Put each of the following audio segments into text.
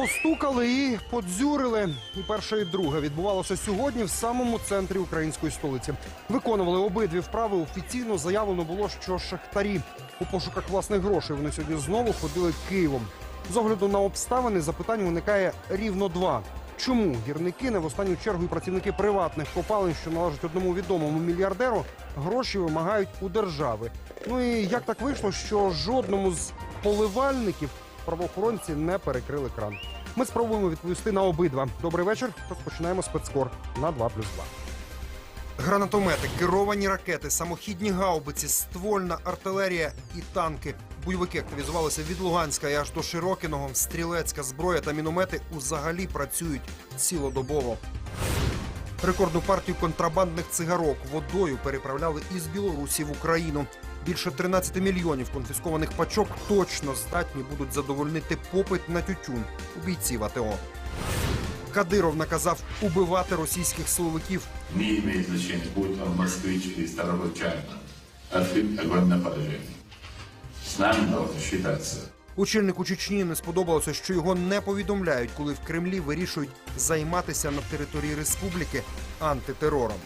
Постукали, і подзюрили. І перше, і друге відбувалося сьогодні в самому центрі української столиці. Виконували обидві вправи. Офіційно заявлено було, що шахтарі у пошуках власних грошей вони сьогодні знову ходили Києвом. З огляду на обставини запитань виникає рівно два. Чому гірники, не в останню чергу і працівники приватних копалин, що належать одному відомому мільярдеру, гроші вимагають у держави? Ну і як так вийшло, що жодному з поливальників правоохоронці не перекрили кран? Ми спробуємо відповісти на обидва. Добрий вечір. Розпочинаємо спецкор на 2+,2. Гранатомети, керовані ракети, самохідні гаубиці, ствольна артилерія і танки. Бойовики активізувалися від Луганська і аж до Широкиного. Стрілецька зброя та міномети узагалі працюють цілодобово. Рекордну партію контрабандних цигарок водою переправляли із Білорусі в Україну. Більше 13 мільйонів конфіскованих пачок точно здатні будуть задовольнити попит на тютюн у бійців АТО. Кадиров наказав убивати російських силовиків Не имеет значения, будет он москвич или старобычанин. Открыть огонь на поражение. С нами должно считаться. Очільнику Чечні не сподобалося, що його не повідомляють, коли в Кремлі вирішують займатися на території республіки антитерором.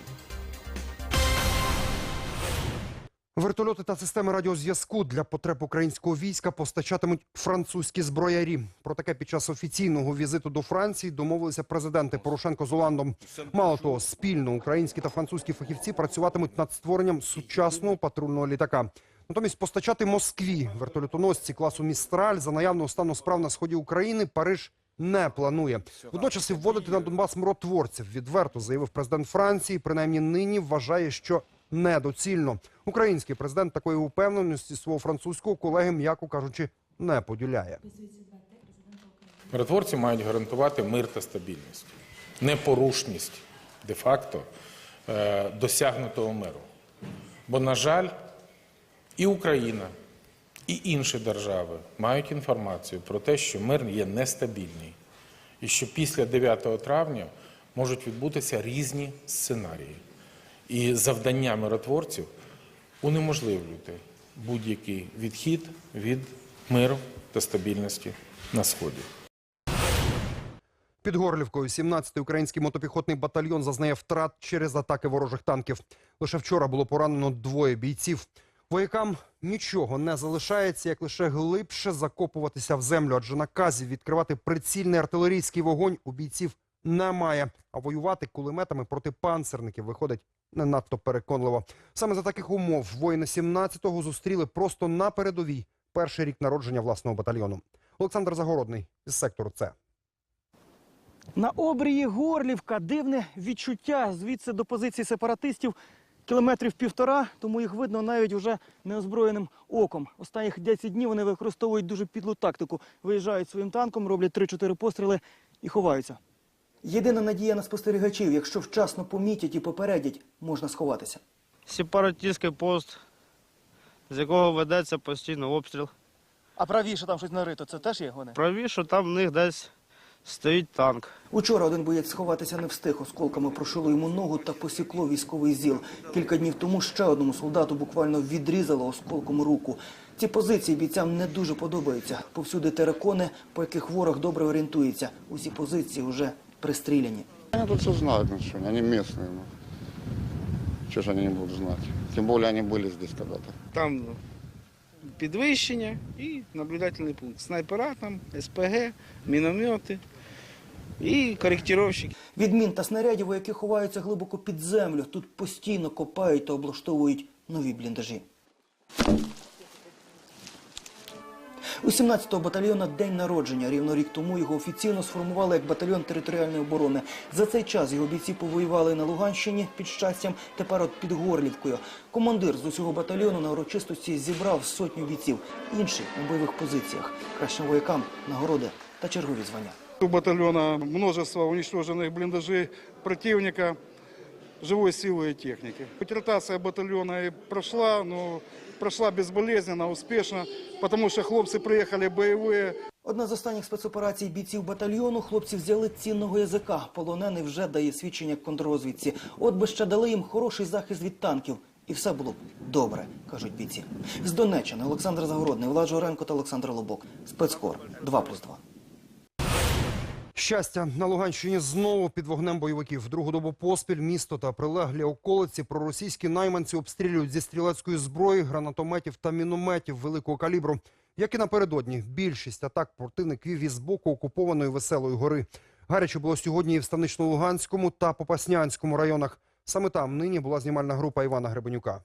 Вертольоти та системи радіозв'язку для потреб українського війська постачатимуть французькі зброярі. Про таке під час офіційного візиту до Франції домовилися президенти Порошенко з Оландом. Мало того, спільно українські та французькі фахівці працюватимуть над створенням сучасного патрульного літака. Натомість постачати Москві вертольотоносці класу Містраль за наявного стану справ на сході України Париж не планує. Водночас і вводити на Донбас миротворців відверто заявив президент Франції. Принаймні нині вважає, що недоцільно. Український президент такої упевненості свого французького колеги, м'яко кажучи, не поділяє. Миротворці мають гарантувати мир та стабільність, непорушність де-факто е, досягнутого миру. Бо, на жаль, і Україна, і інші держави мають інформацію про те, що мир є нестабільний, і що після 9 травня можуть відбутися різні сценарії. І завдання миротворців унеможливлювати будь-який відхід від миру та стабільності на сході. Під Горлівкою 17-й український мотопіхотний батальйон зазнає втрат через атаки ворожих танків. Лише вчора було поранено двоє бійців. Воякам нічого не залишається, як лише глибше закопуватися в землю, адже наказів відкривати прицільний артилерійський вогонь у бійців немає. А воювати кулеметами проти панцерників виходить не надто переконливо. Саме за таких умов воїни 17-го зустріли просто на передовій перший рік народження власного батальйону. Олександр Загородний із сектору С. На обрії Горлівка дивне відчуття звідси до позиції сепаратистів кілометрів півтора, тому їх видно навіть уже неозброєним оком. Останніх 10 днів вони використовують дуже підлу тактику. Виїжджають своїм танком, роблять 3-4 постріли і ховаються. Єдина надія на спостерігачів, якщо вчасно помітять і попередять, можна сховатися. сепаратистський пост, з якого ведеться постійно обстріл. А правіше там щось нарито, це теж є вони? Правіше там в них десь стоїть танк. Учора один боєць сховатися не встиг. Осколками прошило йому ногу та посікло військовий зіл. Кілька днів тому ще одному солдату буквально відрізало осколком руку. Ці позиції бійцям не дуже подобаються. Повсюди теракони, по яких ворог добре орієнтується. Усі позиції вже пристріляні. Они тут все знают, ну что, они местные. Ну. Чего же они не будут знать? Тем более они были здесь когда-то. Там підвищення і наблюдательний пункт. Снайпера там, СПГ, міномети і коректировщики. Від мін та снарядів, які ховаються глибоко під землю, тут постійно копають та облаштовують нові бліндажі. У 17-го батальйона день народження. Рівно рік тому його офіційно сформували як батальйон територіальної оборони. За цей час його бійці повоювали на Луганщині під щастям, тепер от під Горлівкою. Командир з усього батальйону на урочистості зібрав сотню бійців, інші на бойових позиціях. Кращим воякам нагороди та чергові звання. У батальона множество уничтоженных блиндажей противника, живой силы и техники. Ротация батальона и прошла, но прошла безболезненно, успешно, потому что хлопцы приехали боевые, Одна з останніх спецоперацій бійців батальйону хлопці взяли цінного язика. Полонений вже дає свідчення контррозвідці. От би ще дали їм хороший захист від танків. І все було б добре, кажуть бійці. З Донеччини Олександр Загородний, Влад Жоренко та Олександр Лобок. Спецкор 2+,2. Щастя, на Луганщині знову під вогнем бойовиків. Другу добу поспіль місто та прилеглі околиці проросійські найманці обстрілюють зі стрілецької зброї, гранатометів та мінометів великого калібру. Як і напередодні, більшість атак противник вів із боку окупованої Веселої гори. Гаряче було сьогодні і в Станично-Луганському та Попаснянському районах. Саме там нині була знімальна група Івана Гребенюка.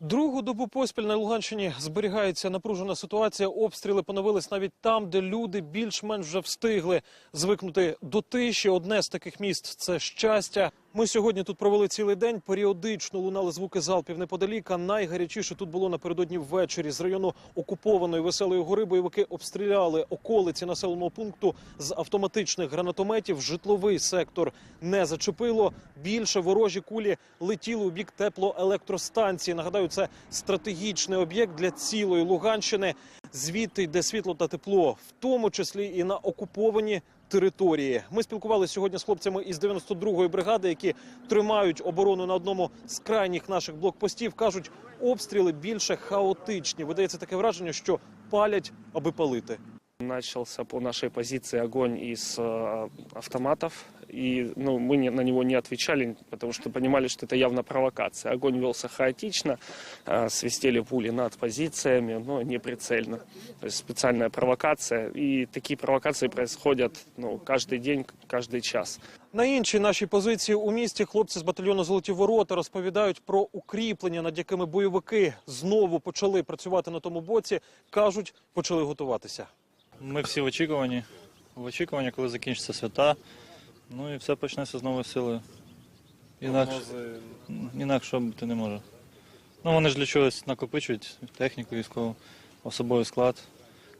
Другу добу поспіль на Луганщині зберігається напружена ситуація. Обстріли поновились навіть там, де люди більш-менш вже встигли звикнути до тиші. Одне з таких міст це щастя. Ми сьогодні тут провели цілий день. Періодично лунали звуки залпів неподалік. А найгарячіше тут було напередодні ввечері. З району окупованої веселої гори бойовики обстріляли околиці населеного пункту з автоматичних гранатометів. Житловий сектор не зачепило. Більше ворожі кулі летіли у бік теплоелектростанції. Нагадаю, це стратегічний об'єкт для цілої Луганщини. Звідти йде світло та тепло, в тому числі і на окуповані території. Ми спілкувалися сьогодні з хлопцями із 92-ї бригади, які тримають оборону на одному з крайніх наших блокпостів. кажуть, обстріли більше хаотичні. Видається таке враження, що палять, аби палити. Начался по нашей позиции огонь из э, автоматов, и ну, мы не- на него не отвечали, потому что понимали, что это явно провокация. Огонь велся хаотично, э, свистели пули над позициями, но не прицельно. То есть специальная провокация, и такие провокации происходят ну, каждый день, каждый час. На іншій нашій позиції у місті хлопці з батальйону Золоті ворота розповідають про укріплення, над якими бойовики знову почали працювати на тому боці. кажуть, почали готуватися. Ми всі в очікуванні. В очікуванні, коли закінчаться свята. Ну і все почнеться з новою силою. Інакше, інакше бути не може. Ну вони ж для чогось накопичують техніку військову, особовий склад,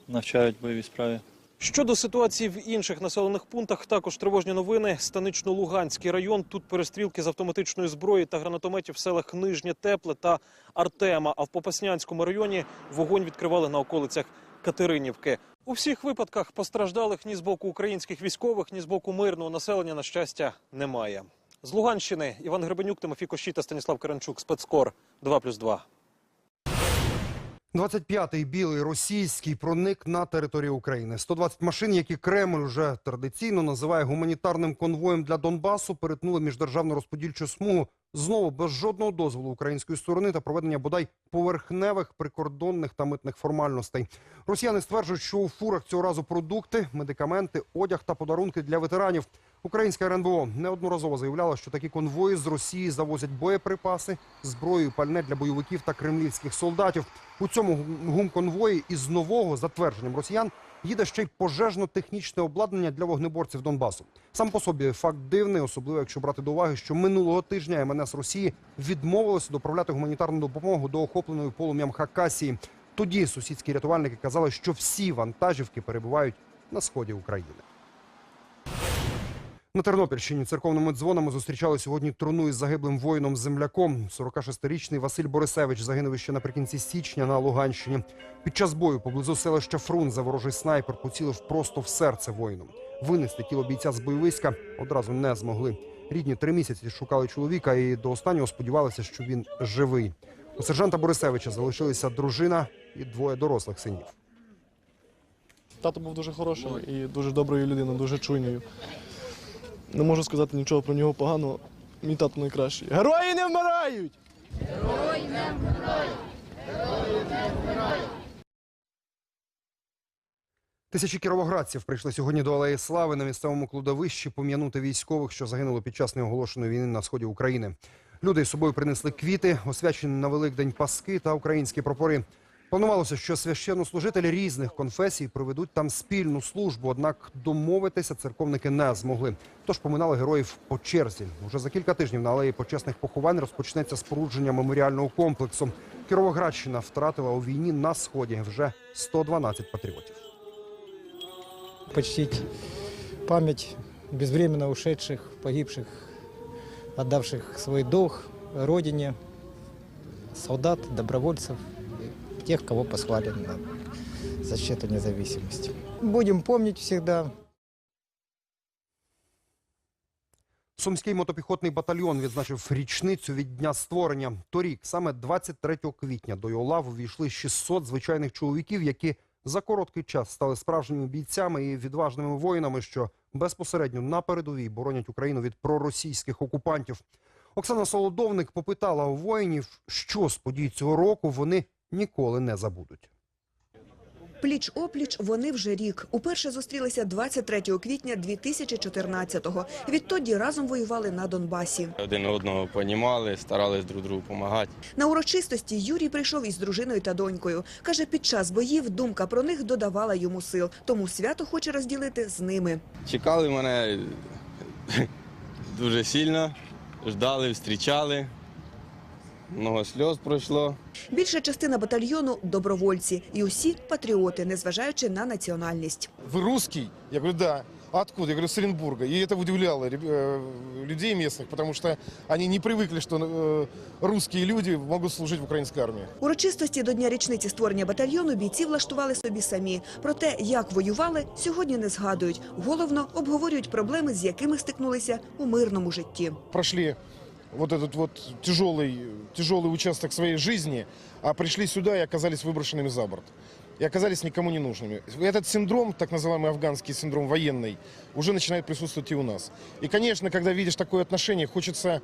навчають бойовій справі. Щодо ситуації в інших населених пунктах, також тривожні новини. Станично-Луганський район. Тут перестрілки з автоматичної зброї та гранатометів в селах Нижнє Тепле та Артема. А в Попаснянському районі вогонь відкривали на околицях Катеринівки. У всіх випадках постраждалих ні з боку українських військових, ні з боку мирного населення, на щастя, немає. З Луганщини Іван Гребенюк, Тимофій Кощій та Станіслав Каранчук. Спецкор 2+,2. 25-й білий російський проник на територію України. 120 машин, які Кремль вже традиційно називає гуманітарним конвоєм для Донбасу, перетнули міждержавну розподільчу смугу знову без жодного дозволу української сторони та проведення бодай поверхневих прикордонних та митних формальностей. Росіяни стверджують, що у фурах цього разу продукти, медикаменти, одяг та подарунки для ветеранів. Українська РНБО неодноразово заявляла, що такі конвої з Росії завозять боєприпаси, зброю, пальне для бойовиків та кремлівських солдатів. У цьому гумконвої із нового затвердженням росіян їде ще й пожежно-технічне обладнання для вогнеборців Донбасу. Сам по собі факт дивний, особливо якщо брати до уваги, що минулого тижня МНС Росії відмовилося доправляти гуманітарну допомогу до охопленої полум'ям Хакасії. Тоді сусідські рятувальники казали, що всі вантажівки перебувають на сході України. На Тернопільщині церковними дзвонами зустрічали сьогодні труну із загиблим воїном-земляком. 46-річний Василь Борисевич загинув ще наприкінці січня на Луганщині. Під час бою поблизу селища Фрунзе ворожий снайпер поцілив просто в серце воїну. Винести тіло бійця з бойовиська одразу не змогли. Рідні три місяці шукали чоловіка і до останнього сподівалися, що він живий. У сержанта Борисевича залишилися дружина і двоє дорослих синів. Тато був дуже хорошим і дуже доброю людиною, дуже чуйною. Не можу сказати нічого про нього поганого. Мій тато найкращий. Герої не вмирають! Тисячі кіровоградців прийшли сьогодні до Алеї Слави на місцевому кладовищі пом'янути військових, що загинули під час неоголошеної війни на сході України. Люди з собою принесли квіти, освячені на Великдень паски та українські прапори. Планувалося, що священнослужителі різних конфесій проведуть там спільну службу, однак домовитися церковники не змогли. Тож поминали героїв по черзі. Уже за кілька тижнів на алеї почесних поховань розпочнеться спорудження меморіального комплексу. Кіровоградщина втратила у війні на сході вже 112 патріотів. почтить память безвременно ушедших, погибших, отдавших свой долг Родине, солдат, добровольцев, и тех, кого послали на защиту независимости. Будем помнить всегда. Сумський мотопіхотний батальйон відзначив річницю від дня створення. Торік, саме 23 квітня, до його лав увійшли 600 звичайних чоловіків, які за короткий час стали справжніми бійцями і відважними воїнами, що безпосередньо на передовій боронять Україну від проросійських окупантів. Оксана Солодовник попитала у воїнів, що з подій цього року вони ніколи не забудуть. Пліч-опліч вони вже рік. Уперше зустрілися 23 квітня 2014-го. Відтоді разом воювали на Донбасі. Один одного понімали, старались друг другу допомагати. На урочистості Юрій прийшов із дружиною та донькою. Каже, під час боїв думка про них додавала йому сил, тому свято хоче розділити з ними. Чекали мене дуже сильно, ждали, зустрічали. Много сльоз пройшло. Більша частина батальйону – добровольці. І усі – патріоти, незважаючи на національність. Вы русский? Я говорю, да. А откуда? Я говорю, с Оренбурга. И это удивляло э, людей местных, потому что они не привыкли, что э, русские люди могут служить в украинской армии. Урочистості до дня річниці створення батальйону бійці влаштували собі самі. Про те, як воювали, сьогодні не згадують. Головно, обговорюють проблеми, з якими стикнулися у мирному житті. Прошли вот этот вот тяжелый, тяжелый участок своей жизни, а пришли сюда и оказались выброшенными за борт. И оказались никому не нужными. Этот синдром, так называемый афганский синдром военный, уже начинает присутствовать и у нас. И, конечно, когда видишь такое отношение, хочется,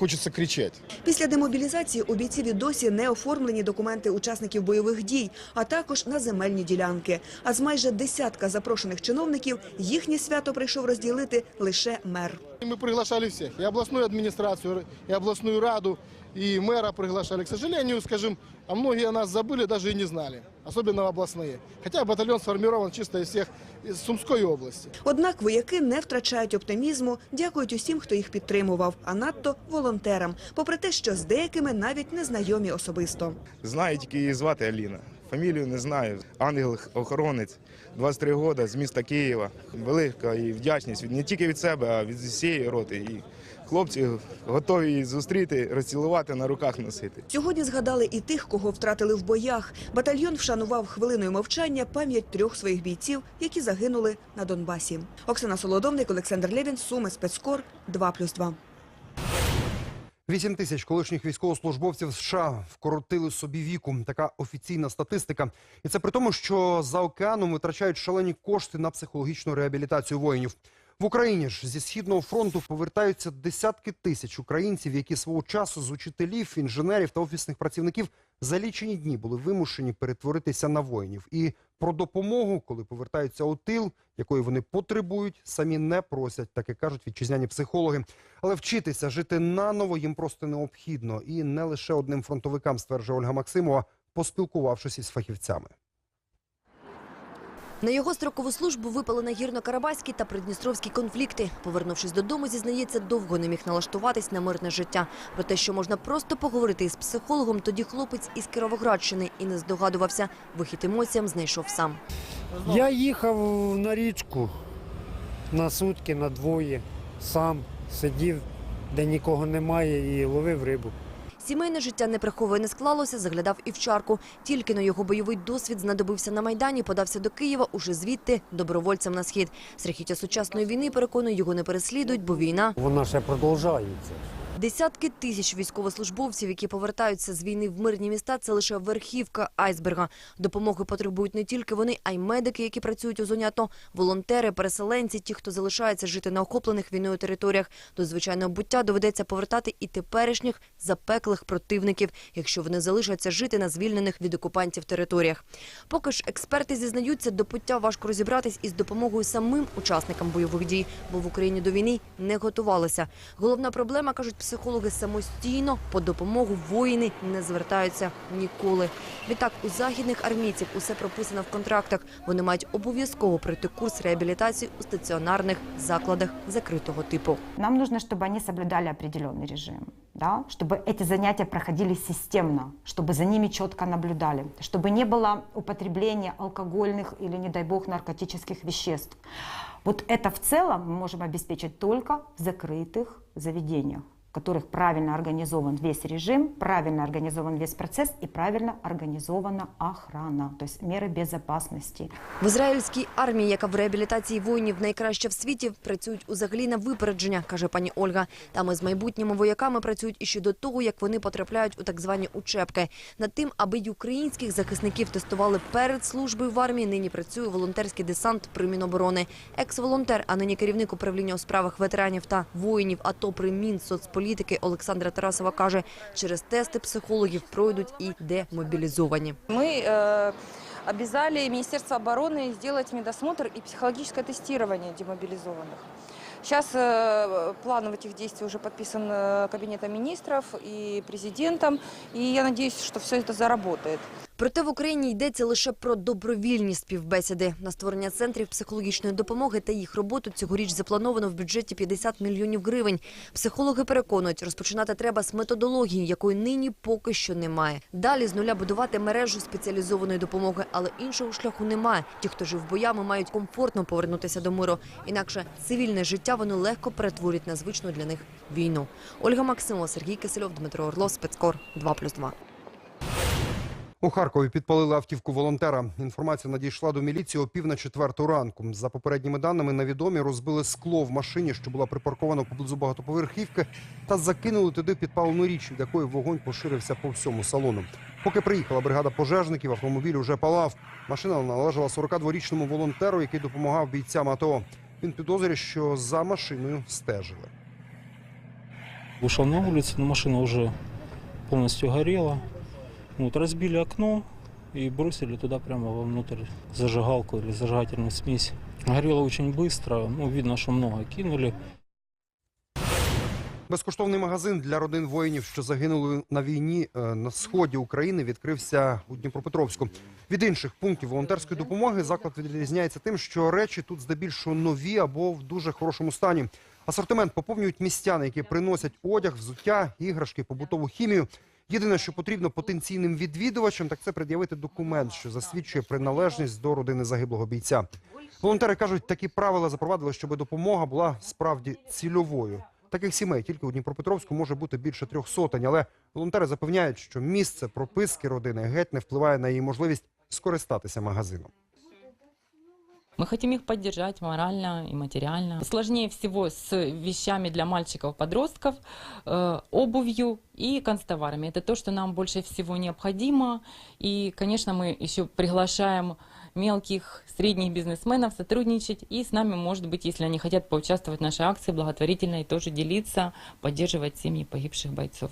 хочется кричати. Після демобілізації у бійців і досі не оформлені документи учасників бойових дій, а також на земельні ділянки. А з майже десятка запрошених чиновників їхнє свято прийшов розділити лише мер. Ми приглашали всіх і обласну адміністрацію, і обласну раду, и мэра приглашали. К сожалению, скажем, а многие о нас забыли, даже и не знали, особенно областные. Хотя батальон сформирован чисто из всех из Сумской области. Однак вояки не втрачають оптимізму, дякують усім, хто їх підтримував, а надто волонтерам, попри те, що з деякими навіть не знайомі особисто. Знаю тільки її звати Аліна. Фамілію не знаю. Ангел-охоронець, 23 роки з міста Києва. Велика і вдячність від не тільки від себе, а від всієї роти. Хлопці готові її зустріти, розцілувати, на руках носити. Сьогодні згадали і тих, кого втратили в боях. Батальйон вшанував хвилиною мовчання пам'ять трьох своїх бійців, які загинули на Донбасі. Оксана Солодовник, Олександр Левін, Суми, Спецкор, 2+,2. 8 тисяч колишніх військовослужбовців США вкоротили собі віку. Така офіційна статистика. І це при тому, що за океаном витрачають шалені кошти на психологічну реабілітацію воїнів. В Україні ж зі східного фронту повертаються десятки тисяч українців, які свого часу з учителів, інженерів та офісних працівників за лічені дні були вимушені перетворитися на воїнів. І про допомогу, коли повертаються у тил, якої вони потребують, самі не просять, таке кажуть вітчизняні психологи. Але вчитися жити наново їм просто необхідно. І не лише одним фронтовикам, стверджує Ольга Максимова, поспілкувавшись із фахівцями. На його строкову службу випали нагірно-карабаські та придністровські конфлікти. Повернувшись додому, зізнається, довго не міг налаштуватись на мирне життя. Про те, що можна просто поговорити із психологом, тоді хлопець із Кіровоградщини і не здогадувався. Вихід емоціям знайшов сам. Я їхав на річку на сутки, на двоє, сам сидів, де нікого немає, і ловив рибу. Сімейне життя не приховує, не склалося, заглядав і в чарку. Тільки но його бойовий досвід знадобився на Майдані, подався до Києва, уже звідти добровольцем на схід. Страхіття сучасної війни, переконує, його не переслідують, бо війна Вона ще продовжується. Десятки тисяч військовослужбовців, які повертаються з війни в мирні міста, це лише верхівка айсберга. Допомоги потребують не тільки вони, а й медики, які працюють у зоні АТО, волонтери, переселенці, ті, хто залишається жити на охоплених війною територіях. До звичайного буття доведеться повертати і теперішніх запеклих противників, якщо вони залишаться жити на звільнених від окупантів територіях. Поки ж експерти зізнаються, до пуття важко розібратись із допомогою самим учасникам бойових дій, бо в Україні до війни не готувалися. Головна проблема, кажуть психологи, самостійно по допомогу воїни не звертаються ніколи. Відтак у західних армійців усе прописано в контрактах. Вони мають обов'язково пройти курс реабілітації у стаціонарних закладах закритого типу. Нам нужно, чтобы они соблюдали определенный режим, да? чтобы эти занятия проходили системно, чтобы за ними четко наблюдали, чтобы не было употребления алкогольных или, не дай бог, наркотических веществ. Вот это в целом мы можем обеспечить только в закрытых заведениях. в которых правильно организован весь режим, правильно организован весь процесс и правильно организована охрана, то есть меры безопасности. В ізраїльській армії, яка в реабілітації воїнів найкраща в світі, працюють узагалі на випередження, каже пані Ольга. Там із майбутніми вояками працюють іще до того, як вони потрапляють у так звані учебки. Над тим, аби й українських захисників тестували перед службою в армії, нині працює волонтерський десант при Міноборони. Екс-волонтер, а нині керівник управління у справах ветеранів та воїнів АТО при Мінсоцполітики Олександра Тарасова каже, через тести психологів пройдуть і демобілізовані. Мы э, обязали Министерство обороны сделать медосмотр и психологическое тестирование демобилизованных. Сейчас э, план этих действий уже подписан э, Кабинетом министров и президентом, и я надеюсь, что все это заработает. Проте в Україні йдеться лише про добровільні співбесіди. На створення центрів психологічної допомоги та їх роботу цьогоріч заплановано в бюджеті 50 мільйонів гривень. Психологи переконують, розпочинати треба з методології, якої нині поки що немає. Далі з нуля будувати мережу спеціалізованої допомоги, але іншого шляху немає. Ті, хто жив боями, мають комфортно повернутися до миру. Інакше цивільне життя вони легко перетворять на звичну для них війну. Ольга Максимова, Сергій Кисельов, Дмитро Орлов, Спецкор 2+,2. У Харкові підпалили автівку волонтера. Інформація надійшла до міліції о пів на четверту ранку. За попередніми даними, невідомі розбили скло в машині, що була припаркована поблизу багатоповерхівки, та закинули туди підпалену річ, від якої вогонь поширився по всьому салону. Поки приїхала бригада пожежників, автомобіль уже палав. Машина належала 42-річному волонтеру, який допомагав бійцям АТО. Він підозрює, що за машиною стежили. Вышел на улицу, но машина уже полностью горела. Вот, разбили окно и бросили туда прямо вовнутрь зажигалку или зажигательную смесь. Горело очень быстро, ну, видно, что много кинули. Безкоштовний магазин для родин воїнів, що загинули на війні е, на сході України, відкрився у Дніпропетровську. Від інших пунктів волонтерської допомоги заклад відрізняється тим, що речі тут здебільшого нові або в дуже хорошому стані. Асортимент поповнюють містяни, які приносять одяг, взуття, іграшки, побутову хімію. Єдине, що потрібно потенційним відвідувачам, так це пред'явити документ, що засвідчує приналежність до родини загиблого бійця. Волонтери кажуть, такі правила запровадили, щоб допомога була справді цільовою. Таких сімей тільки у Дніпропетровську може бути більше трьох сотень, але волонтери запевняють, що місце прописки родини геть не впливає на її можливість скористатися магазином. Мы хотим их поддержать морально и материально. Сложнее всего с вещами для мальчиков-подростков, э, обувью и канцтоварами. Это то, что нам больше всего необходимо. И, конечно, мы еще приглашаем мелких, средних бизнесменов сотрудничать. И с нами, может быть, если они хотят поучаствовать в нашей акции благотворительной, тоже делиться, поддерживать семьи погибших бойцов.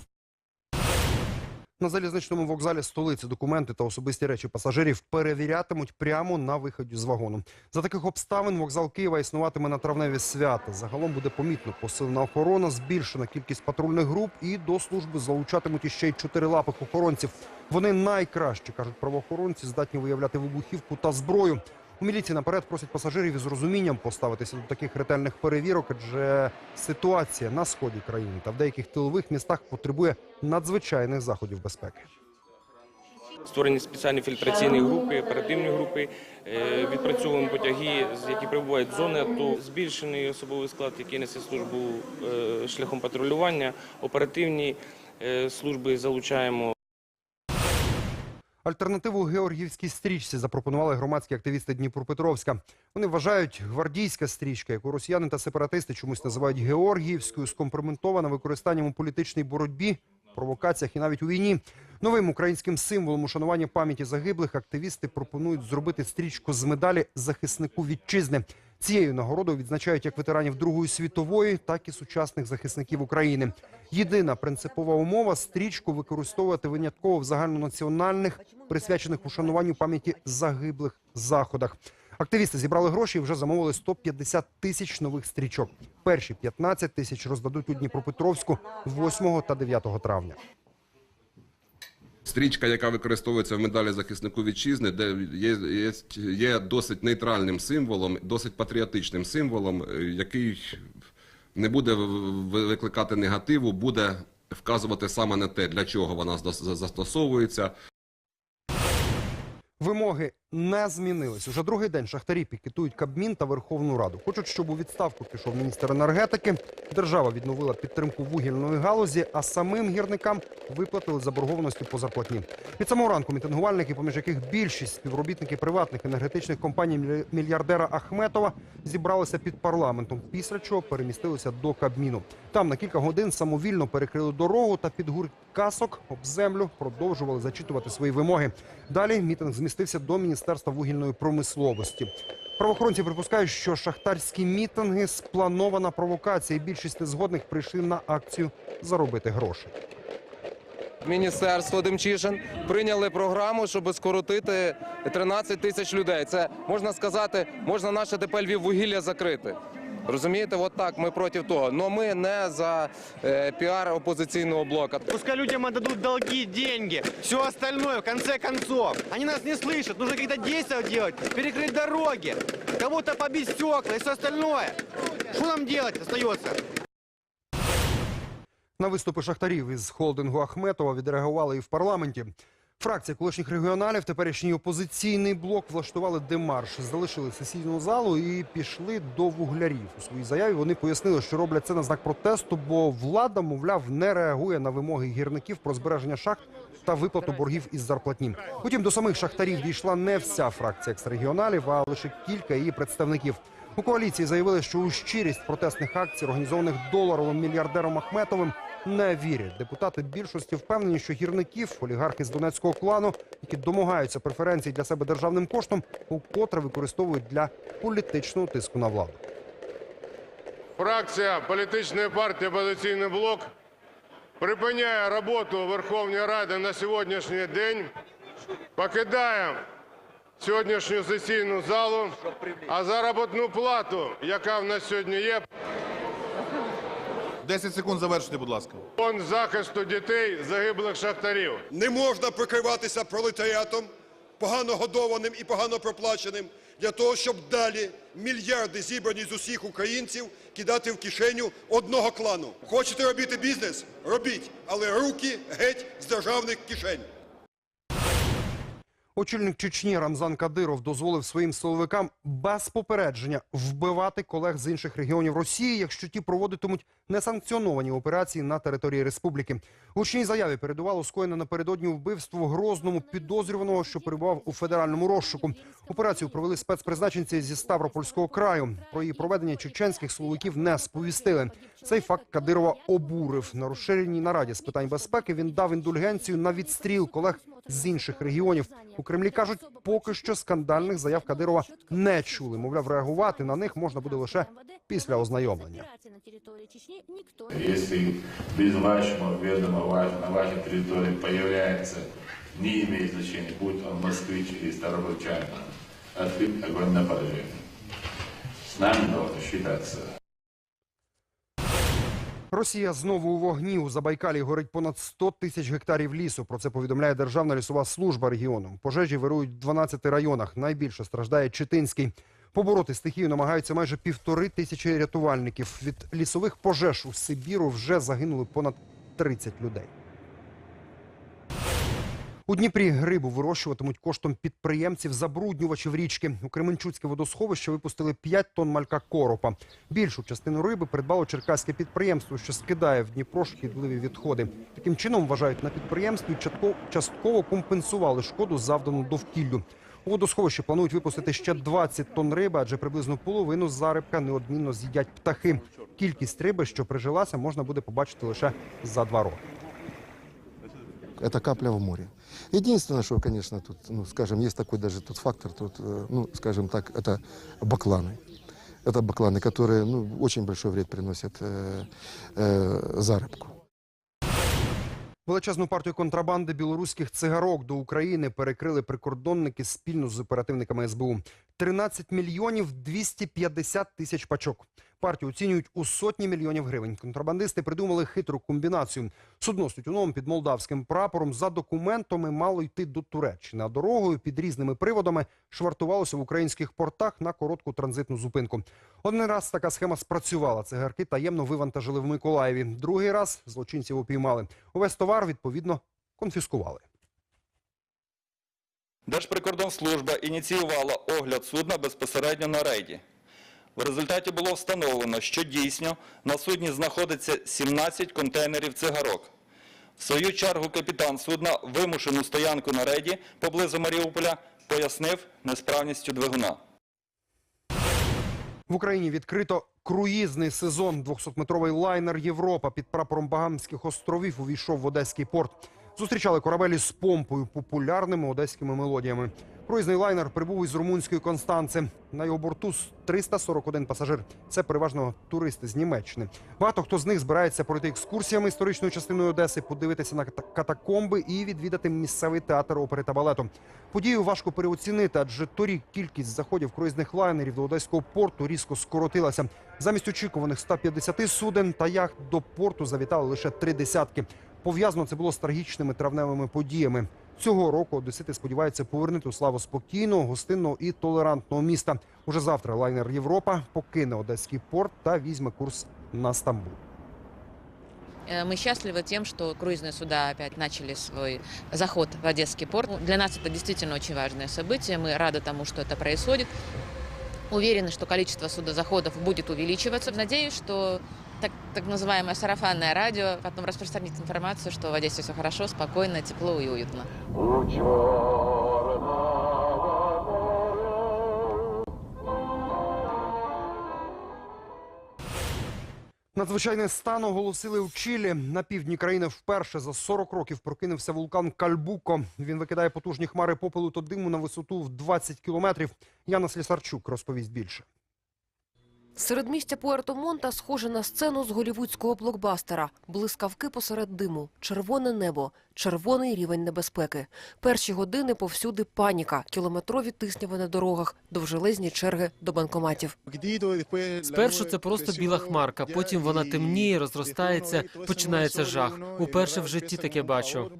На залізничному вокзалі столиці документи та особисті речі пасажирів перевірятимуть прямо на виході з вагону. За таких обставин вокзал Києва існуватиме на травневі свята. Загалом буде помітно посилена охорона, збільшена кількість патрульних груп і до служби залучатимуть іще й чотирилапих охоронців. Вони найкраще, кажуть правоохоронці, здатні виявляти вибухівку та зброю. У міліції наперед просять пасажирів із розумінням поставитися до таких ретельних перевірок, адже ситуація на сході країни та в деяких тилових містах потребує надзвичайних заходів безпеки. Створені спеціальні фільтраційні групи, оперативні групи, е, відпрацьовуємо потяги, які прибувають з зони АТО, збільшений особовий склад, який несе службу е, шляхом патрулювання, оперативні е, служби залучаємо. Альтернативу георгіївській стрічці запропонували громадські активісти Дніпропетровська. Вони вважають, гвардійська стрічка, яку росіяни та сепаратисти чомусь називають георгіївською, скомпрометована використанням у політичній боротьбі, провокаціях і навіть у війні. Новим українським символом ушанування пам'яті загиблих активісти пропонують зробити стрічку з медалі захиснику вітчизни. Цією нагородою відзначають як ветеранів Другої світової, так і сучасних захисників України. Єдина принципова умова стрічку використовувати винятково в загальнонаціональних, присвячених ушануванню пам'яті загиблих заходах. Активісти зібрали гроші і вже замовили 150 тисяч нових стрічок. Перші 15 тисяч роздадуть у Дніпропетровську 8 та 9 травня. Стрічка, яка використовується в медалі захиснику вітчизни, де є, є, є досить нейтральним символом, досить патріотичним символом, е, який не буде викликати негативу, буде вказувати саме на те, для чого вона зас- застосовується. Вимоги не змінились. Уже другий день шахтарі пікетують Кабмін та Верховну Раду. Хочуть, щоб у відставку пішов міністр енергетики. Держава відновила підтримку вугільної галузі, а самим гірникам виплатили заборгованості по зарплатні. Від самого ранку мітингувальники, поміж яких більшість співробітники приватних енергетичних компаній мільярдера Ахметова, зібралися під парламентом. Після чого перемістилися до Кабміну. Там на кілька годин самовільно перекрили дорогу та під гурт касок об землю продовжували зачитувати свої вимоги. Далі мітинг змістився до Міністерства вугільної промисловості. Правоохоронці припускають, що шахтарські мітинги спланована провокація. і Більшість незгодних прийшли на акцію заробити гроші. Міністерство Демчишин прийняли програму, щоб скоротити 13 тисяч людей. Це можна сказати, можна наше ТП Львів вугілля закрити. Розумієте, от так ми проти того. Но ми не за е, піар опозиційного блока. Пускай людям отдадут долги, деньги, все остальное, в конце концов. Они нас не слышат, нужно какие-то действия делать, перекрыть дороги, кого-то побить стекла и все остальное. Что нам делать остается? На виступи шахтарів із холдингу Ахметова відреагували і в парламенті. Фракція колишніх регіоналів, теперішній опозиційний блок влаштували демарш, залишили сесійну залу і пішли до вуглярів. У своїй заяві вони пояснили, що роблять це на знак протесту, бо влада, мовляв, не реагує на вимоги гірників про збереження шахт та виплату боргів із зарплатні. Потім до самих шахтарів дійшла не вся фракція ексрегіоналів, а лише кілька її представників. У коаліції заявили, що у щирість протестних акцій, організованих доларовим мільярдером Ахметовим, не вірять. Депутати більшості впевнені, що гірників, олігархи з донецького клану, які домагаються преференцій для себе державним коштом, укотре використовують для політичного тиску на владу. Фракція політичної партії «Опозиційний блок» припиняє роботу Верховної Ради на сьогоднішній день, покидає сьогоднішню сесійну залу, а заробітну плату, яка в нас сьогодні є, 10 секунд завершити, будь ласка. фонд захисту дітей загиблих шахтарів. Не можна прикриватися пролетаріатом, погано годованим і погано проплаченим, для того, щоб далі мільярди, зібрані з усіх українців, кидати в кишеню одного клану. Хочете робити бізнес? Робіть, але руки геть з державних кишень. Очільник Чечні Рамзан Кадиров дозволив своїм силовикам без попередження вбивати колег з інших регіонів Росії, якщо ті проводитимуть несанкціоновані операції на території республіки. Гучній заяві передувало скоєне напередодні вбивство грозному підозрюваного, що перебував у федеральному розшуку. Операцію провели спецпризначенці зі Ставропольського краю. Про її проведення чеченських силовиків не сповістили. Цей факт Кадирова обурив на розширеній нараді з питань безпеки. Він дав індульгенцію на відстріл колег з інших регіонів. У Кремлі кажуть, поки що скандальних заяв Кадирова не чули. Мовляв, реагувати на них можна буде лише після ознайомлення. Если без вашего ведома на вашей территории появляется, не имеет значения, будь он москвич или старобурчанин, открыть огонь на подрыв. С нами должно считаться. Росія знову у вогні. У Забайкалі горить понад 100 тисяч гектарів лісу. Про це повідомляє Державна лісова служба регіону. Пожежі вирують в 12 районах. Найбільше страждає Читинський. Побороти стихію намагаються майже півтори тисячі рятувальників. Від лісових пожеж у Сибіру вже загинули понад 30 людей. У Дніпрі рибу вирощуватимуть коштом підприємців забруднювачів річки. У Кременчуцьке водосховище випустили 5 тонн малька коропа. Більшу частину риби придбало черкаське підприємство, що скидає в Дніпро шкідливі відходи. Таким чином, вважають, на підприємстві частково- компенсували шкоду, завдану довкіллю. У водосховищі планують випустити ще 20 тонн риби, адже приблизно половину зарибка неодмінно з'їдять птахи. Кількість риби, що прижилася, можна буде побачити лише за два роки. это капля в море. Единственное, что, конечно, тут, ну, скажем, есть такой даже тут фактор, тут, э, ну, скажем так, это бакланы. Это бакланы, которые, ну, очень большой вред приносят э, э, зарыбку. Величезну партію контрабанди білоруських цигарок до України перекрили прикордонники спільно з оперативниками СБУ. 13 мільйонів 250 тисяч пачок. Партію оцінюють у сотні мільйонів гривень. Контрабандисти придумали хитру комбінацію. Судно з тютюном під молдавським прапором за документами мало йти до Туреччини. А дорогою під різними приводами швартувалося в українських портах на коротку транзитну зупинку. Один раз така схема спрацювала. Цигарки таємно вивантажили в Миколаєві. Другий раз злочинців упіймали. Увесь товар відповідно конфіскували. Держприкордонслужба ініціювала огляд судна безпосередньо на рейді. В результаті було встановлено, що дійсно на судні знаходиться 17 контейнерів цигарок. В свою чергу капітан судна вимушену стоянку на рейді поблизу Маріуполя пояснив несправністю двигуна. В Україні відкрито круїзний сезон. 200-метровий лайнер Європа під прапором Багамських островів увійшов в Одеський порт. Зустрічали корабелі з помпою, популярними одеськими мелодіями. Круїзний лайнер прибув із румунської Констанци. На його борту 341 пасажир. Це переважно туристи з Німеччини. Багато хто з них збирається пройти екскурсіями історичною частиною Одеси, подивитися на ката- катакомби і відвідати місцевий театр опери та балету. Подію важко переоцінити, адже торік кількість заходів круїзних лайнерів до одеського порту різко скоротилася. Замість очікуваних 150 суден та яхт до порту завітали лише три десятки. Пов'язано це було з трагічними травневими подіями. Цього року одесити сподіваються повернути у славу спокійного, гостинного і толерантного міста. Уже завтра лайнер Європа покине одеський порт та візьме курс на Стамбул. Э, Мы счастливы тем, что круизные суда опять начали свой заход в Одесский порт. Для нас это действительно очень важное событие. Мы рады тому, что это происходит. Уверены, что количество судозаходов будет увеличиваться. Надеюсь, что так, так называемое сарафанное радио потом распространит информацию, что в Одессе все хорошо, спокойно, тепло и уютно. Надзвичайний стан оголосили у Чилі. На півдні країни вперше за 40 років прокинувся вулкан Кальбуко. Він викидає потужні хмари попелу та диму на висоту в 20 кілометрів. Яна Слісарчук розповість більше. Середмістя Пуерто-Монта схоже на сцену з голівудського блокбастера. Блискавки посеред диму, червоне небо, червоний рівень небезпеки. Перші години повсюди паніка, кілометрові тисняви на дорогах, довжелезні черги до банкоматів. Спершу це просто біла хмарка, потім вона темніє, розростається, починається жах. Уперше в житті таке бачу.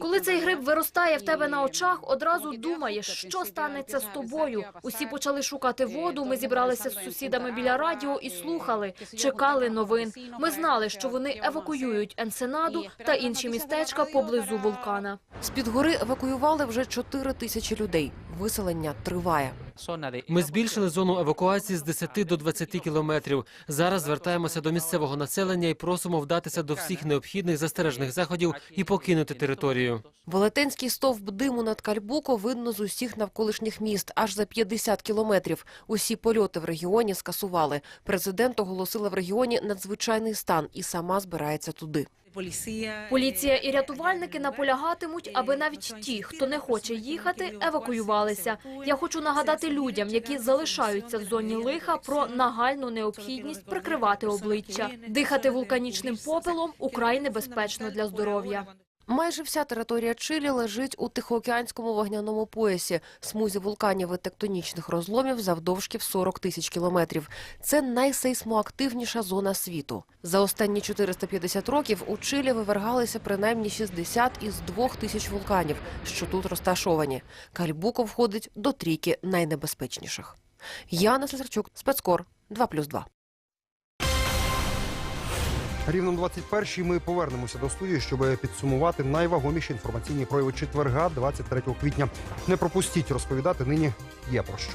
Коли цей гриб виростає в тебе на очах, одразу думаєш, що станеться з тобою. Усі почали шукати воду. Ми зібралися з сусідами біля радіо і слухали, чекали новин. Ми знали, що вони евакуюють Енсенаду та інші містечка поблизу вулкана. З-під гори евакуювали вже 4 тисячі людей. Виселення триває. Ми збільшили зону евакуації з 10 до 20 кілометрів. Зараз звертаємося до місцевого населення і просимо вдатися до всіх необхідних застережних заходів і покинути територію. Велетенський стовп диму над Кальбуко видно з усіх навколишніх міст, аж за 50 кілометрів. Усі польоти в регіоні скасували. Президент оголосила в регіоні надзвичайний стан і сама збирається туди. Поліція і рятувальники наполягатимуть, аби навіть ті, хто не хоче їхати, евакуювалися. Я хочу нагадати людям, які залишаються в зоні лиха, про нагальну необхідність прикривати обличчя. Дихати вулканічним попелом украй небезпечно для здоров'я. Майже вся територія Чилі лежить у Тихоокеанському вогняному поясі, смузі вулканів і тектонічних розломів завдовжки в 40 тисяч кілометрів. Це найсейсмоактивніша зона світу. За останні 450 років у Чилі вивергалися принаймні 60 із 2 тисяч вулканів, що тут розташовані. Кальбуко входить до трійки найнебезпечніших. Яна Слесарчук, спецкор 2+,2. Рівно 21-й ми повернемося до студії, щоб підсумувати найвагоміші інформаційні прояви четверга, 23 квітня. Не пропустіть розповідати нині є про що.